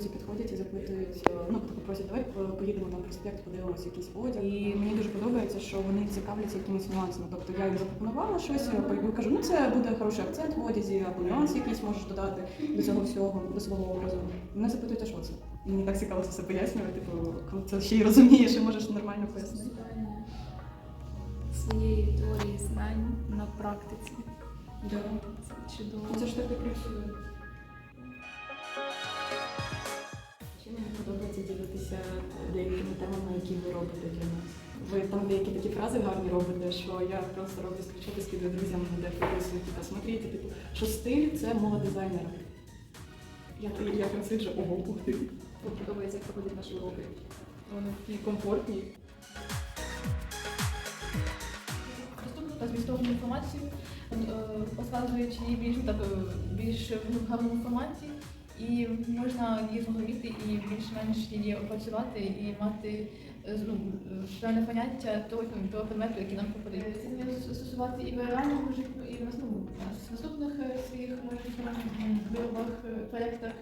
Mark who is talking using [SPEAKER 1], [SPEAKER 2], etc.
[SPEAKER 1] запитують, е, ну типу, просять, давай поїдемо там проспект, подивимося якийсь одяг. І мені дуже подобається, що вони цікавляться якимись нюансами. Тобто я їм запропонувала щось, я кажу, ну це буде хороший акцент в одязі, або нюанс якийсь можеш додати до цього всього, до свого образу. Мене запитують, а що це? І мені так цікаво це все пояснювати, типу, коли це ще й розумієш і можеш нормально пояснити.
[SPEAKER 2] Своєї теорії знань на практиці.
[SPEAKER 1] Да.
[SPEAKER 2] Це чудово.
[SPEAKER 1] Ну, Це ж так і працює. Подобається деякими темами, які ви робите для нас. Ви там деякі такі фрази гарні робите, що я просто роблю скріншоти, скидаю друзям, де підписую, типу, смотрите, типу, що стиль це мова дизайнера. Я, я прям сиджу, ого, ух ти. Подобається, як проходять наші уроки. Вони такі комфортні.
[SPEAKER 3] доступну та змістовну інформацію, е, розказуючи її більш так е, більш в гарному форматі, і можна її зрозуміти і більш-менш її опрацювати і мати е, ну, е, певне поняття того, того предмету, який нам проходить. Стосувати і в реальному житті, і в наступних, наступних е, своїх можливих виробах, е, проєктах.